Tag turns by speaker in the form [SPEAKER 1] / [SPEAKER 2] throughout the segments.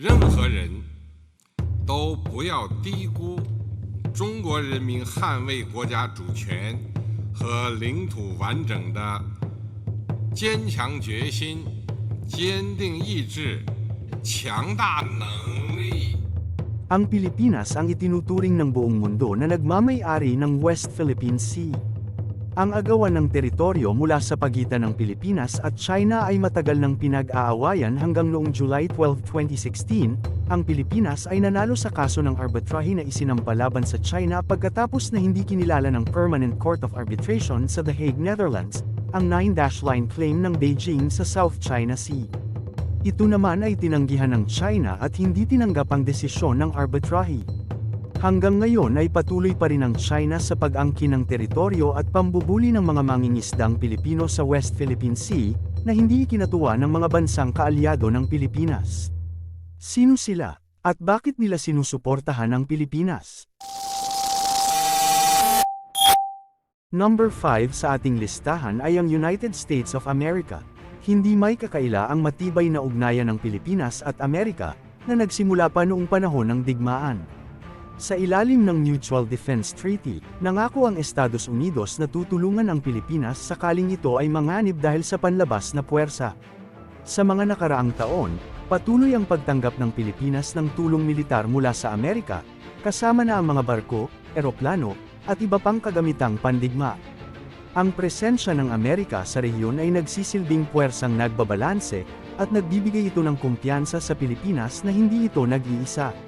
[SPEAKER 1] 任何人都不要低估中国人民捍卫国家主权和领土完整的坚强决心、坚定意志、强大能力。
[SPEAKER 2] Ang Pilipinas ang itinuturing ng buong mundo na nagmamay-ari ng West Philippine Sea. Ang agawan ng teritoryo mula sa pagitan ng Pilipinas at China ay matagal ng pinag-aawayan hanggang noong July 12, 2016, ang Pilipinas ay nanalo sa kaso ng arbitrahe na isinampalaban sa China pagkatapos na hindi kinilala ng Permanent Court of Arbitration sa The Hague, Netherlands, ang 9-line claim ng Beijing sa South China Sea. Ito naman ay tinanggihan ng China at hindi tinanggap ang desisyon ng arbitrahe. Hanggang ngayon ay patuloy pa rin ang China sa pag-angkin ng teritoryo at pambubuli ng mga mangingisdang Pilipino sa West Philippine Sea, na hindi ikinatuwa ng mga bansang kaalyado ng Pilipinas. Sino sila? At bakit nila sinusuportahan ang Pilipinas? Number 5 sa ating listahan ay ang United States of America. Hindi may kakaila ang matibay na ugnayan ng Pilipinas at Amerika, na nagsimula pa noong panahon ng digmaan. Sa ilalim ng Mutual Defense Treaty, nangako ang Estados Unidos na tutulungan ang Pilipinas sakaling ito ay manganib dahil sa panlabas na puwersa. Sa mga nakaraang taon, patuloy ang pagtanggap ng Pilipinas ng tulong militar mula sa Amerika, kasama na ang mga barko, eroplano, at iba pang kagamitang pandigma. Ang presensya ng Amerika sa rehiyon ay nagsisilbing puwersang nagbabalanse, at nagbibigay ito ng kumpiyansa sa Pilipinas na hindi ito nag-iisa.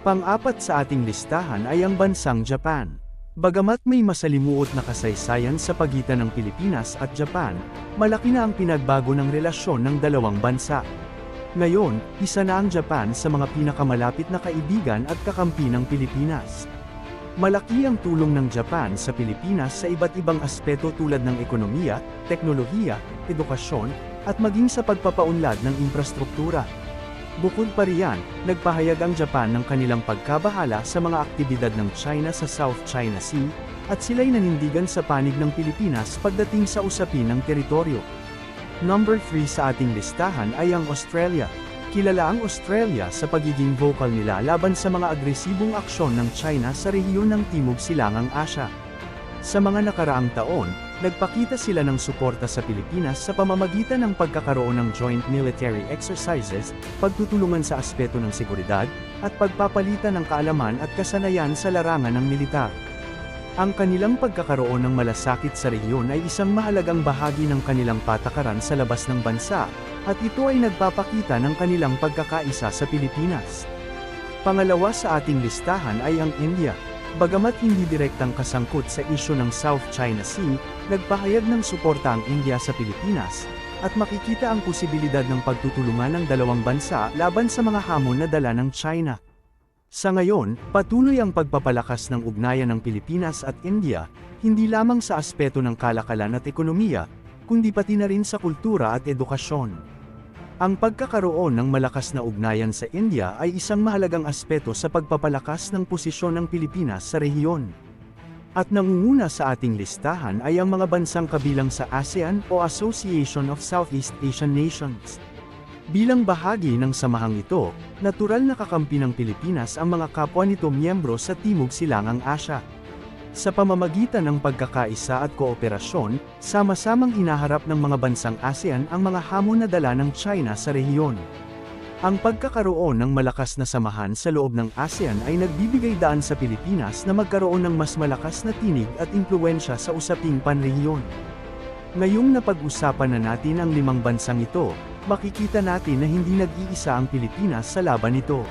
[SPEAKER 2] Pang-apat sa ating listahan ay ang bansang Japan. Bagamat may masalimuot na kasaysayan sa pagitan ng Pilipinas at Japan, malaki na ang pinagbago ng relasyon ng dalawang bansa. Ngayon, isa na ang Japan sa mga pinakamalapit na kaibigan at kakampi ng Pilipinas. Malaki ang tulong ng Japan sa Pilipinas sa iba't ibang aspeto tulad ng ekonomiya, teknolohiya, edukasyon, at maging sa pagpapaunlad ng infrastruktura. Bukod pa riyan, nagpahayag ang Japan ng kanilang pagkabahala sa mga aktibidad ng China sa South China Sea, at sila'y nanindigan sa panig ng Pilipinas pagdating sa usapin ng teritoryo. Number 3 sa ating listahan ay ang Australia. Kilala ang Australia sa pagiging vocal nila laban sa mga agresibong aksyon ng China sa rehiyon ng Timog Silangang Asya. Sa mga nakaraang taon, nagpakita sila ng suporta sa Pilipinas sa pamamagitan ng pagkakaroon ng joint military exercises, pagtutulungan sa aspeto ng seguridad, at pagpapalitan ng kaalaman at kasanayan sa larangan ng militar. Ang kanilang pagkakaroon ng malasakit sa rehiyon ay isang mahalagang bahagi ng kanilang patakaran sa labas ng bansa, at ito ay nagpapakita ng kanilang pagkakaisa sa Pilipinas. Pangalawa sa ating listahan ay ang India. Bagamat hindi direktang kasangkot sa isyu ng South China Sea, nagpahayag ng suporta ang India sa Pilipinas, at makikita ang posibilidad ng pagtutulungan ng dalawang bansa laban sa mga hamon na dala ng China. Sa ngayon, patuloy ang pagpapalakas ng ugnayan ng Pilipinas at India, hindi lamang sa aspeto ng kalakalan at ekonomiya, kundi pati na rin sa kultura at edukasyon. Ang pagkakaroon ng malakas na ugnayan sa India ay isang mahalagang aspeto sa pagpapalakas ng posisyon ng Pilipinas sa rehiyon. At nangunguna sa ating listahan ay ang mga bansang kabilang sa ASEAN o Association of Southeast Asian Nations. Bilang bahagi ng samahang ito, natural na kakampi ng Pilipinas ang mga kapwa nito miyembro sa Timog Silangang Asya. Sa pamamagitan ng pagkakaisa at kooperasyon, sama-samang hinaharap ng mga bansang ASEAN ang mga hamon na dala ng China sa rehiyon. Ang pagkakaroon ng malakas na samahan sa loob ng ASEAN ay nagbibigay daan sa Pilipinas na magkaroon ng mas malakas na tinig at impluensya sa usaping panrehiyon. Ngayong napag-usapan na natin ang limang bansang ito, makikita natin na hindi nag-iisa ang Pilipinas sa laban nito.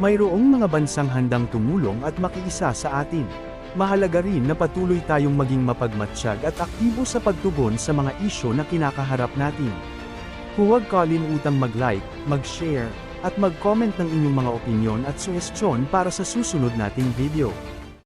[SPEAKER 2] Mayroong mga bansang handang tumulong at makiisa sa atin. Mahalaga rin na patuloy tayong maging mapagmatsyag at aktibo sa pagtugon sa mga isyo na kinakaharap natin. Huwag kalimutang mag-like, mag-share, at mag-comment ng inyong mga opinyon at suhestyon para sa susunod nating video.